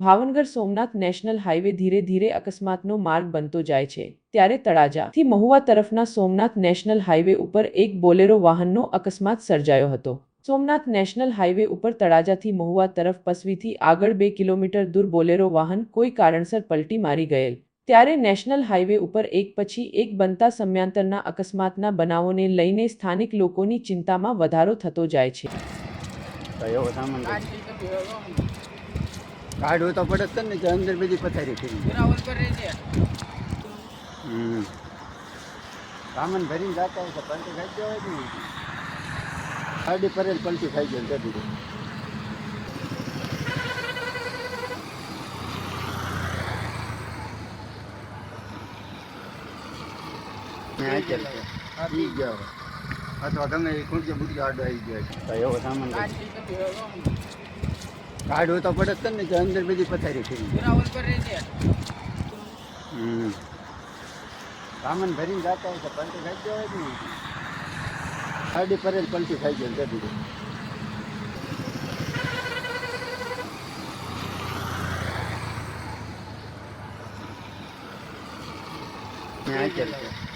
Bhavnagar Somnath national highway ધીરે ધીરે અકસ્માતનો માર્ગ બનતો જાય છે, ત્યારે તળાજાથી મહુવા તરફના સોમનાથ નેશનલ હાઈવે ઉપર એક બોલેરો વાહનનો અકસ્માત સર્જાયો હતો. સોમનાથ નેશનલ હાઈવે ઉપર તળાજાથી મહુવા તરફ પસવીથી આગળ બે કિલોમીટર દૂર બોલેરો વાહન કોઈ કારણસર પલટી મારી ગયેલ. ત્યારે નેશનલ હાઈવે ઉપર એક પછી એક બનતા સમયાંતરના અકસ્માતના બનાવોને લઈને સ્થાનિક લોકોની ચિંતામાં વધારો થતો જાય છે. કાઢવું તો પડે જ ને કે અંદર બધી પથારી થઈ હમ. સામાન ભરીને જતા હોય તો પલટી ખાઈ ગયો હોય ને ગાડી પર જ પલટી ખાઈ ગયો તે ત્યાં છે. ગયો. અથવા ગમે એ ખૂંચે બુટકે આડો આવી ગયો છે. એવો સામાન કાઢવું તો પડે ને કે અંદર બધી પથારી કરી. હમ. સામાન ભરીને જતા હોય તો પલટી ખાઈ ગયો હોય ને ગાડી પર પલટી ખાઈ ગયો તે દીધું ત્યાં છે.